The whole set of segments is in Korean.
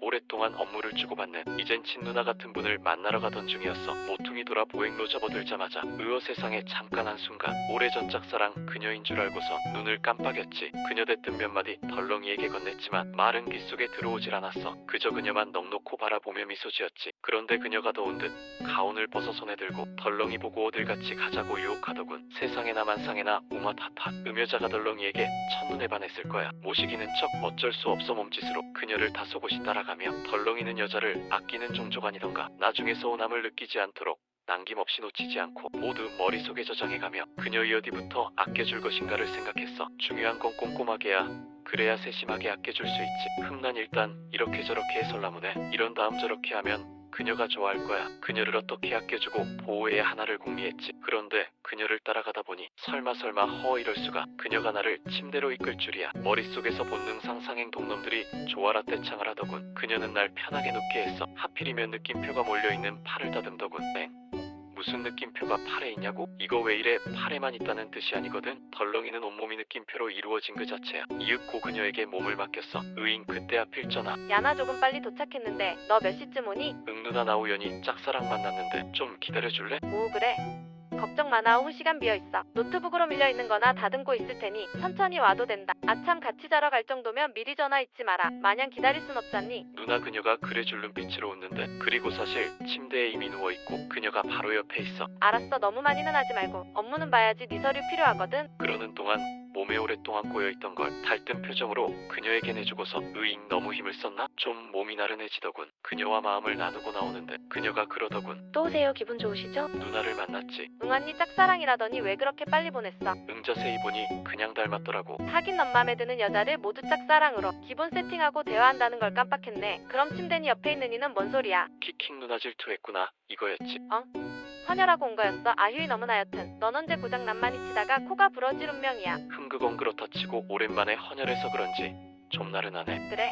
오랫동안 업무를 주고받는 이젠 친누나 같은 분을 만나러 가던 중이었어. 모퉁이 돌아 보행로 접어들자마자 의어 세상에 잠깐 한순간 오래전 짝사랑 그녀인 줄 알고서 눈을 깜빡였지. 그녀 대뜸 몇 마디 덜렁이에게 건넸지만 말은 귓속에 들어오질 않았어. 그저 그녀만 넋놓고 바라보며 미소 지었지. 그런데 그녀가 더운 듯 가운을 벗어 손에 들고 덜렁이 보고 어딜 같이 가자고 유혹하더군. 세상에나 만상에나 우마타타 음여자가 덜렁이에게 첫눈에 반했을 거야. 모시기는 척 어쩔 수 없어 몸짓으로 그녀를 다소곳이 따라가 며 덜렁이는 여자를 아끼는 종족 아니던가. 나중에 서운함을 느끼지 않도록 남김없이 놓치지 않고 모두 머릿속에 저장해가며 그녀의 어디부터 아껴줄 것인가를 생각했어. 중요한 건 꼼꼼하게야. 그래야 세심하게 아껴줄 수 있지. 흠난 일단 이렇게 저렇게 해설라문에 이런 다음 저렇게 하면 그녀가 좋아할 거야. 그녀를 어떻게 아껴주고 보호해야 하나를 궁리했지. 그런데 그녀를 따라가다 보니 설마 설마 허 이럴 수가. 그녀가 나를 침대로 이끌 줄이야. 머릿속에서 본능 상 상행 동 놈들이 조아라 떼창을 하더군. 그녀는 날 편하게 눕게 했어. 하필이면 느낌표가 몰려있는 팔을 다듬더군. 땡. 무슨 느낌표가 팔에 있냐고? 이거 왜 이래 팔에만 있다는 뜻이 아니거든? 덜렁이는 온몸이 느낌표로 이루어진 그 자체야. 이윽고 그녀에게 몸을 맡겼어. 의인 그때 하필 전화. 야나 조금 빨리 도착했는데 너 몇 시쯤 오니? 응 누나 나 우연히 짝사랑 만났는데 좀 기다려줄래? 오 그래. 걱정 마나 오후 시간 비어 있어. 노트북으로 밀려 있는 거나 다듬고 있을 테니 천천히 와도 된다. 아참 같이 자러 갈 정도면 미리 전화 잊지 마라. 마냥 기다릴 순 없잖니. 누나 그녀가 그래 줄 눈 빛으로 웃는데 그리고 사실 침대에 이미 누워 있고 그녀가 바로 옆에 있어. 알았어 너무 많이는 하지 말고 업무는 봐야지 네 서류 필요하거든. 그러는 동안 몸에 오랫동안 꼬여있던 걸 달뜬 표정으로 그녀에게 내주고서 의잉 너무 힘을 썼나? 좀 몸이 나른해지더군. 그녀와 마음을 나누고 나오는데 그녀가 그러더군. 또 오세요 기분 좋으시죠? 누나를 만났지. 응 언니 짝사랑이라더니 왜 그렇게 빨리 보냈어? 응 자세히 보니 그냥 닮았더라고. 하긴 넌 맘에 드는 여자를 모두 짝사랑으로 기본 세팅하고 대화한다는 걸 깜빡했네. 그럼 침대니 옆에 있는 이는 뭔 소리야? 키킹 누나 질투했구나. 이거였지. 헌혈하고 온 거였어. 아휴이 너무나 여튼. 넌 언제 고장 난만이 치다가 코가 부러질 운명이야. 흥그건 그렇다 치고 오랜만에 헌혈해서 그런지 좀 나른하네. 그래.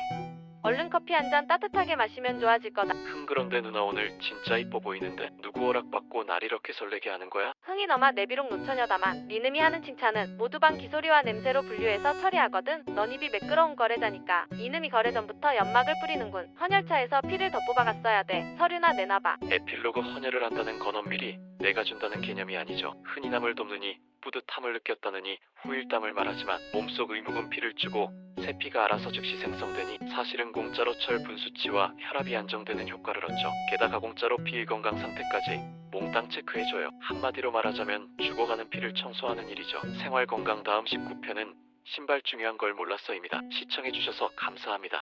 얼른 커피 한 잔 따뜻하게 마시면 좋아질 거다. 흥 그런데 누나 오늘 진짜 이뻐 보이는데 누구 허락받고 날 이렇게 설레게 하는 거야? 흥이 너마 내비록 노처녀다만 니놈이 하는 칭찬은 모두 방 기소리와 냄새로 분류해서 처리하거든. 넌 입이 매끄러운 거래자니까 이놈이 거래 전부터 연막을 뿌리는군. 헌혈차에서 피를 더 뽑아갔어야 돼. 서류나 내놔봐. 에필로그 헌혈을 한다는 건 엄밀히 내가 준다는 개념이 아니죠. 흔히 남을 돕느니 뿌듯함을 느꼈다느니 후일담을 말하지만 몸속 의무군 피를 주고 새 피가 알아서 즉시 생성되니 사실은 공짜로 철 분수치와 혈압이 안정되는 효과를 얻죠. 게다가 공짜로 피의 건강 상태까지 몽땅 체크해줘요. 한마디로 말하자면 죽어가는 피를 청소하는 일이죠. 생활 건강 다음 19편은 신발 중요한 걸 몰랐어입니다. 시청해주셔서 감사합니다.